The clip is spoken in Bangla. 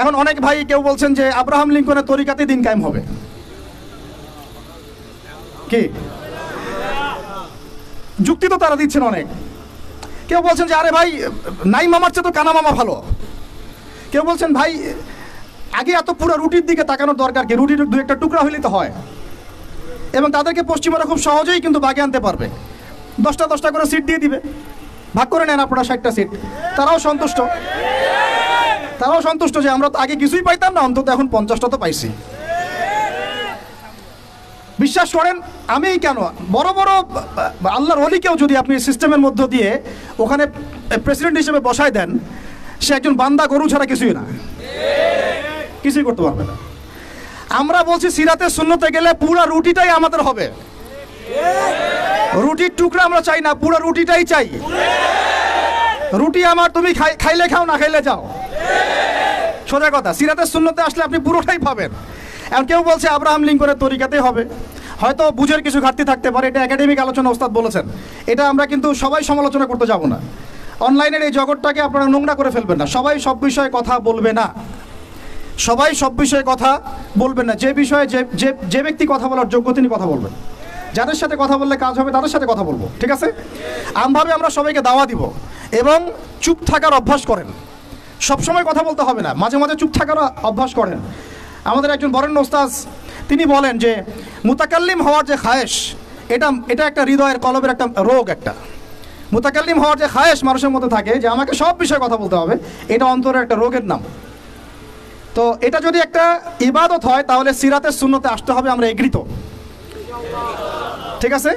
এখন অনেক ভাই কেউ বলছেন যে আব্রাহাম লিঙ্কনের তরিকাতে দিন কায়েম হবে। কি? যুক্তি তো তারা দিচ্ছেন অনেক। কেউ বলছেন যে, আরে ভাই নাই মামার চেয়ে তো কানা মামা ভালো। কেউ বলছেন, ভাই, আগে এত পুরো রুটির দিকে তাকানোর দরকার কি? রুটির দু একটা টুকরা হইলে তো হয়। এবং তাদেরকে পশ্চিমারা খুব সহজেই কিন্তু বাগে আনতে পারবে। দশটা দশটা করে সিট দিয়ে দিবে। ভাগ করে নেন আপনারা ষাটটা সিট। তারাও সন্তুষ্ট। তারাও সন্তুষ্ট যে আমরা আগে কিছুই পাইতাম না, অন্তত এখন পঞ্চাশটা তো পাইছি। বিশ্বাস করেন, আমি কেন? বড় বড়, আল্লাহর অলিকেও যদি আপনি সিস্টেমের মধ্য দিয়ে ওখানে প্রেসিডেন্ট হিসেবে বসায় দেন, সে একজন বান্দা গরু ছাড়া কিছুই না। কিছুই করতে পারবে না। আমরা বলছি, সিরাতে শূন্যতে গেলে পুরো রুটিটাই আমাদের হবে। রুটির টুকরা আমরা চাই না, পুরো রুটিটাই চাই। রুটি আমার, তুমি খাই, খাইলে খাও, না খাইলে যাও। সোজা কথা, সিরাতের শূন্যতে আসলে আপনি পুরোটাই পাবেন। এখন কেউ বলছে আব্রাহাম লিঙ্কনের তরিকাতেই হবে। হয়তো বুঝের কিছু ঘাটতি থাকতে পারে, এটা একাডেমিক আলোচনা ওস্তাদ বলেছেন। এটা আমরা কিন্তু সবাই সমালোচনা করতে যাব না। অনলাইনের এই জগৎটাকে আপনারা নোংরা করে ফেলবেন না। সবাই সব বিষয়ে কথা বলবে না। সবাই সব বিষয়ে কথা বলবেন না। যে বিষয়ে যে যে ব্যক্তি কথা বলার যোগ্য তিনি কথা বলবেন। যাদের সাথে কথা বললে কাজ হবে, তাদের সাথে কথা বলব। ঠিক আছে? আমভাবে আমরা সবাইকে দাওয়া দিব এবং চুপ থাকার অভ্যাস করেন। সবসময় কথা বলতে হবে না। মাঝে মাঝে চুপ থাকার অভ্যাস করেন। আমাদের একজন বরেণ্য ওস্তাজ তিনি বলেন যে, মুতাকাল্লিম হওয়ার যে খায়েশ, এটা এটা একটা হৃদয়ের কলবের একটা রোগ একটা। মুতাকাল্লিম হওয়ার যে খায়েশ মানুষের মধ্যে থাকে, যে আমাকে সব বিষয়ে কথা বলতে হবে, এটা অন্তরের একটা রোগের নাম। তো এটা যদি একটা ইবাদত হয়, তাহলে সিরাতের শূন্যতে আসতে হবে, আমরা এগৃত ঠিক আছে?